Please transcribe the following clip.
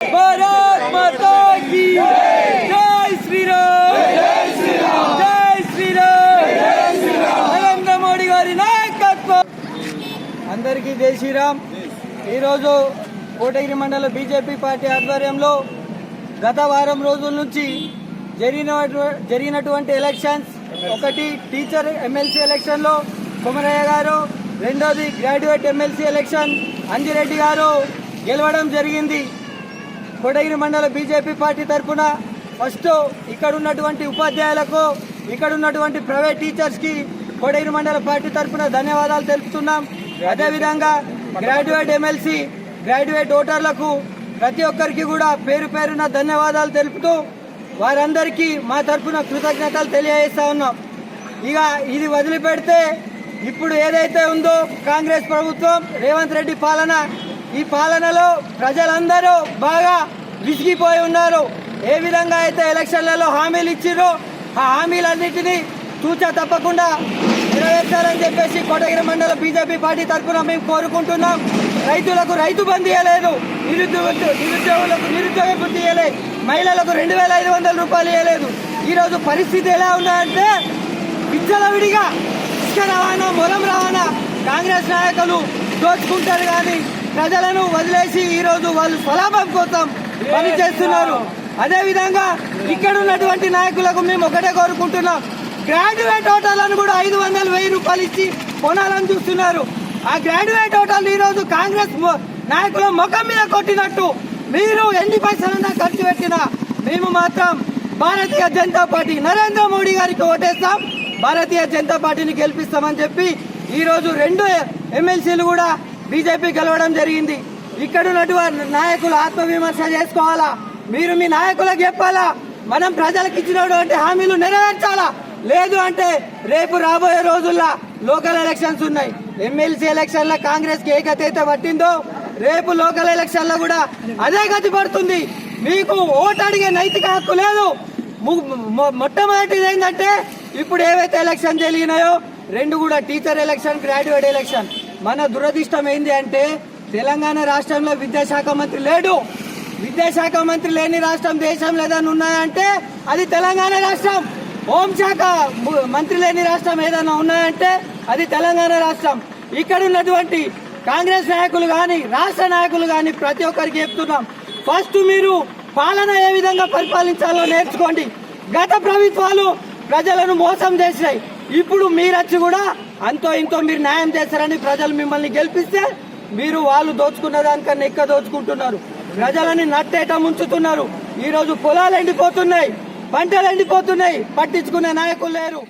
భారత్ మాతా key జై శ్రీరామ్ జై శ్రీరామ్ నరేంద్ర మోడీ గారి నాయకత్వం అందరికీ జై శ్రీరామ్. ఈరోజు కోటగిరి మండల బీజేపీ పార్టీ ఆధ్వర్యంలో గత వారం రోజుల నుంచి జరిగిన జరిగినటువంటి ఎలక్షన్స్ ఒకటి టీచర్ ఎమ్మెల్సీ ఎలక్షన్లో కుమరయ్య గారు రెండోది గ్రాడ్యుయేట్ ఎమ్మెల్సీ ఎలక్షన్ అంజిరెడ్డి గారు గెలవడం జరిగింది. కోటగిరి మండల బీజేపీ పార్టీ తరఫున ఫస్ట్ ఇక్కడ ఉన్నటువంటి ఉపాధ్యాయులకు ఇక్కడ ఉన్నటువంటి ప్రైవేట్ టీచర్స్కి కోటగిరి మండల పార్టీ తరఫున ధన్యవాదాలు తెలుపుతున్నాం. అదేవిధంగా గ్రాడ్యుయేట్ ఎమ్మెల్సీ గ్రాడ్యుయేట్ ఓటర్లకు ప్రతి ఒక్కరికి కూడా పేరు పేరున ధన్యవాదాలు తెలుపుతూ వారందరికీ మా తరఫున కృతజ్ఞతలు తెలియజేస్తా ఉన్నాం. ఇక ఇది వదిలిపెడితే ఇప్పుడు ఏదైతే ఉందో కాంగ్రెస్ ప్రభుత్వం రేవంత్ రెడ్డి పాలన ఈ పాలనలో ప్రజలందరూ బాగా విసిగిపోయి ఉన్నారు. ఏ విధంగా అయితే ఎలక్షన్లలో హామీలు ఇచ్చిరో ఆ హామీలన్నింటినీ తూచా తప్పకుండా నెరవేర్చాలని చెప్పేసి కోటగిరి మండల బీజేపీ పార్టీ తరఫున మేము కోరుకుంటున్నాం. రైతులకు రైతు బంద్ ఇవ్వలేదు నిరుద్యోగ నిరుద్యోగులకు నిరుద్యోగ వృత్తి ఇవ్వలేదు మహిళలకు రెండు వేల ఐదు వందల రూపాయలు ఇవ్వలేదు ఈరోజు పరిస్థితి ఎలా ఉందంటే విచ్చలవిడిగా ఇసుక రవాణా మొలం రవాణా కాంగ్రెస్ నాయకులు దోచుకుంటారు కానీ ప్రజలను వదిలేసి ఈ రోజు వాళ్ళు స్వలాభం కోసం పనిచేస్తున్నారు. అదేవిధంగా అదే విధంగా ఇక్కడ ఉన్నటువంటి నాయకులకు మేము ఒకటే కోరుకుంటున్నాం. గ్రాడ్యుయేట్ హోటళ్ళను కూడా ఐదు వందలు వెయ్యి రూపాయలు ఇచ్చి కొనాలని చూస్తున్నారు. ఆ గ్రాడ్యుయేట్ హోటల్ ఈ రోజు కాంగ్రెస్ నాయకుల ముఖం మీద కొట్టినట్టు మీరు ఎన్ని పైసలన్నా ఖర్చు పెట్టినా మేము మాత్రం భారతీయ జనతా పార్టీ నరేంద్ర మోడీ గారికి ఓటేస్తాం. భారతీయ జనతా పార్టీని గెలిపిస్తామని చెప్పి ఈ రోజు రెండు ఎమ్మెల్సీలు కూడా బీజేపీ గెలవడం జరిగింది. ఇక్కడ ఉన్నటువంటి నాయకులు ఆత్మవిమర్శ చేసుకోవాలా? మీరు మీ నాయకులకు చెప్పాలా? మనం ప్రజలకు ఇచ్చినటువంటి హామీలు నెరవేర్చాలా? లేదు అంటే రేపు రాబోయే రోజుల్లో లోకల్ ఎలక్షన్స్ ఉన్నాయి. ఎమ్మెల్సీ ఎలక్షన్ల కాంగ్రెస్కి ఏ గతి అయితే పట్టిందో రేపు లోకల్ ఎలక్షన్లో కూడా అదే గతి పడుతుంది. మీకు ఓటు అడిగే నైతిక హక్కు లేదు. మొట్టమొదటిది ఏంటంటే ఇప్పుడు ఏవైతే ఎలక్షన్ జరిగినాయో రెండు కూడా టీచర్ ఎలక్షన్ గ్రాడ్యుయేట్ ఎలక్షన్. మన దురదృష్టం ఏంది అంటే తెలంగాణ రాష్ట్రంలో విద్యాశాఖ మంత్రి లేడు. విద్యాశాఖ మంత్రి లేని రాష్ట్రం దేశంలో లేదని ఉన్నాయంటే అది తెలంగాణ రాష్ట్రం. హోంశాఖ మంత్రి లేని రాష్ట్రం ఏదైనా ఉన్నాయంటే అది తెలంగాణ రాష్ట్రం. ఇక్కడ ఉన్నటువంటి కాంగ్రెస్ నాయకులు కానీ రాష్ట్ర నాయకులు కానీ ప్రతి ఒక్కరికి చెప్తున్నాం. ఫస్ట్ మీరు పాలన ఏ విధంగా పరిపాలించాలో నేర్చుకోండి. గత ప్రభుత్వాలు ప్రజలను మోసం చేసినాయి. ఇప్పుడు మీరొచ్చి కూడా అంతో ఇంతో మీరు న్యాయం చేస్తారని ప్రజలు మిమ్మల్ని గెలిపిస్తే మీరు వాళ్ళు దోచుకున్న దానికన్నా ఎక్కువ దోచుకుంటున్నారు. ప్రజలని నట్టేట ముంచుతున్నారు. ఈ రోజు పొలాలు ఎండిపోతున్నాయి పంటలు ఎండిపోతున్నాయి పట్టించుకునే నాయకులు లేరు.